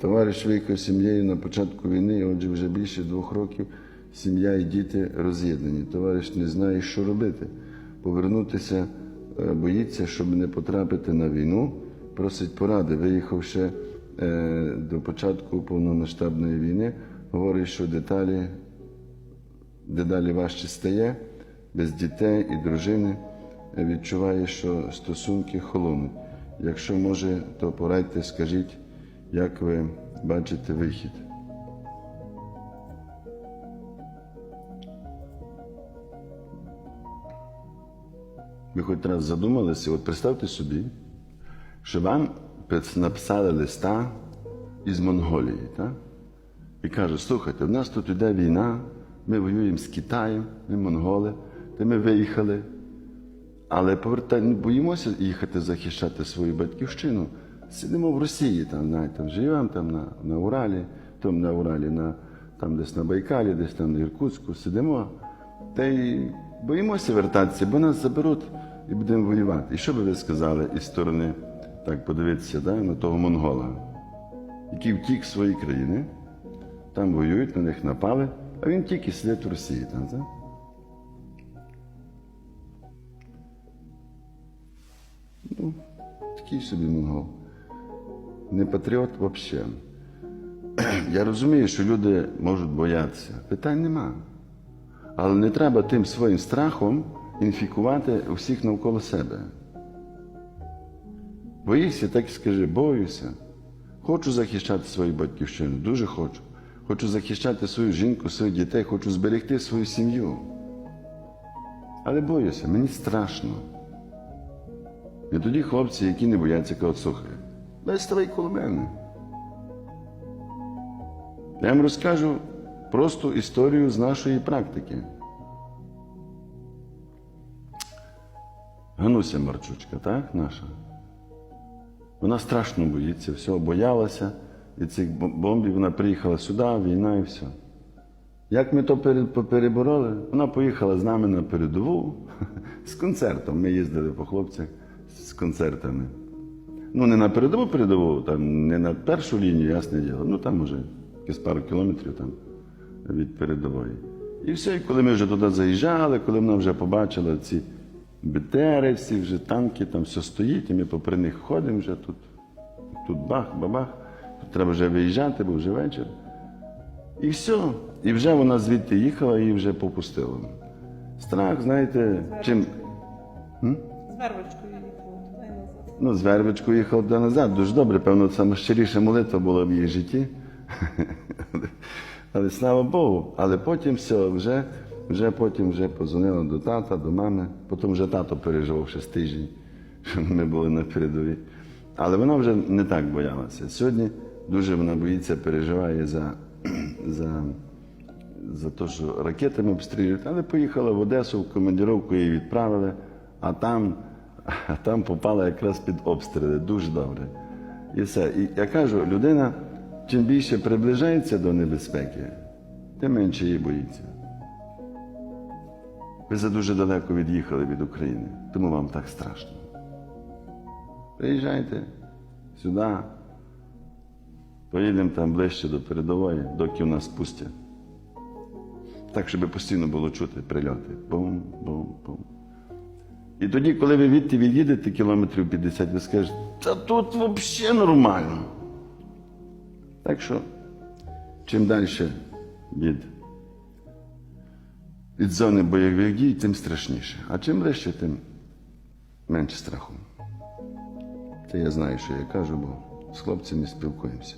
Товариш виїхав з сім'єю на початку війни, отже, вже більше двох років сім'я і діти роз'єднані. Товариш не знає, що робити. Повернутися е, боїться, щоб не потрапити на війну. Просить поради. Виїхав ще е, до початку повномасштабної війни. Говорить, що деталі дедалі важче стає, без дітей і дружини е, відчуває, що стосунки холонуть. Якщо може, то порадьте, скажіть, як ви бачите вихід. Ви хоч раз задумалися, от представте собі, що вам написали листа із Монголії, так? І каже, слухайте, в нас тут іде війна, ми воюємо з Китаєм, ми монголи, то ми виїхали. Але повертай, не боїмося їхати захищати свою батьківщину. Сидимо в Росії, там, знаєте, там живемо там на, на Уралі, там на Уралі, на, там десь на Байкалі, десь там на Іркутську, сидимо. Та й боїмося вертатися, бо нас заберуть і будемо воювати. І що би ви сказали із сторони, так подивитися, да, на того монгола, який втік з своєї країни, там воюють, на них напали, а він тільки сидить в Росії. Там, так? Ну, такий собі монгол. Не патріот взагалі. Я розумію, що люди можуть боятися. Питань нема. Але не треба тим своїм страхом інфікувати усіх навколо себе. Боїшся, так і скажи, боюся. Хочу захищати свою батьківщину, дуже хочу. Хочу захищати свою жінку, своїх дітей, хочу зберегти свою сім'ю. Але боюся, мені страшно. І тоді хлопці, які не бояться, кажуть, слухай, дай ставай коло мене. Я вам розкажу просту історію з нашої практики. Гануся Марчучка, так, наша? Вона страшно боїться, всього боялася і цих бомбів. Вона приїхала сюди, війна і все. Як ми то перебороли? Вона поїхала з нами на передову з концертом. Ми їздили по хлопцях з концертами. Ну, не на передову передову, там, не на першу лінію, ясне діло. Ну там може якісь пару кілометрів там від передової. І все, і коли ми вже туди заїжджали, коли вона вже побачила ці БТРи, всі вже танки, там все стоїть, і ми попри них ходимо вже тут. Тут бах, бабах. Тут треба вже виїжджати, бо вже вечір. І все. І вже вона звідти їхала і вже попустила. Страх, знаєте, чим. З вервочкою Ну, з вервичкою їхав туди назад. Дуже добре, певно, це найщиріша молитва була в її житті. Але, слава Богу. Але потім все, вже, вже потім вже позвонила до тата, до мами. Потім вже тато переживав з тиждень, що ми були на передовій. Але вона вже не так боялася. Сьогодні дуже вона боїться, переживає за, за, за те, що ракетами обстрілюють, але поїхала в Одесу, в командировку її відправили, а там, а там попала якраз під обстріли. Дуже добре. І все. І я кажу, людина чим більше приближається до небезпеки, тим менше її боїться. Ви за дуже далеко від'їхали від України, тому вам так страшно. Приїжджайте сюди, поїдемо там ближче до передової, доки у нас пустять. Так, щоб постійно було чути прильоти. Бум, бум, бум. І тоді, коли ви відти від'їдете кілометрів 50, ви скажете, та тут взагалі нормально. Так що, чим далі від, від зони бойових дій, тим страшніше. А чим ближче, тим менше страху. Це я знаю, що я кажу, бо з хлопцями спілкуємося.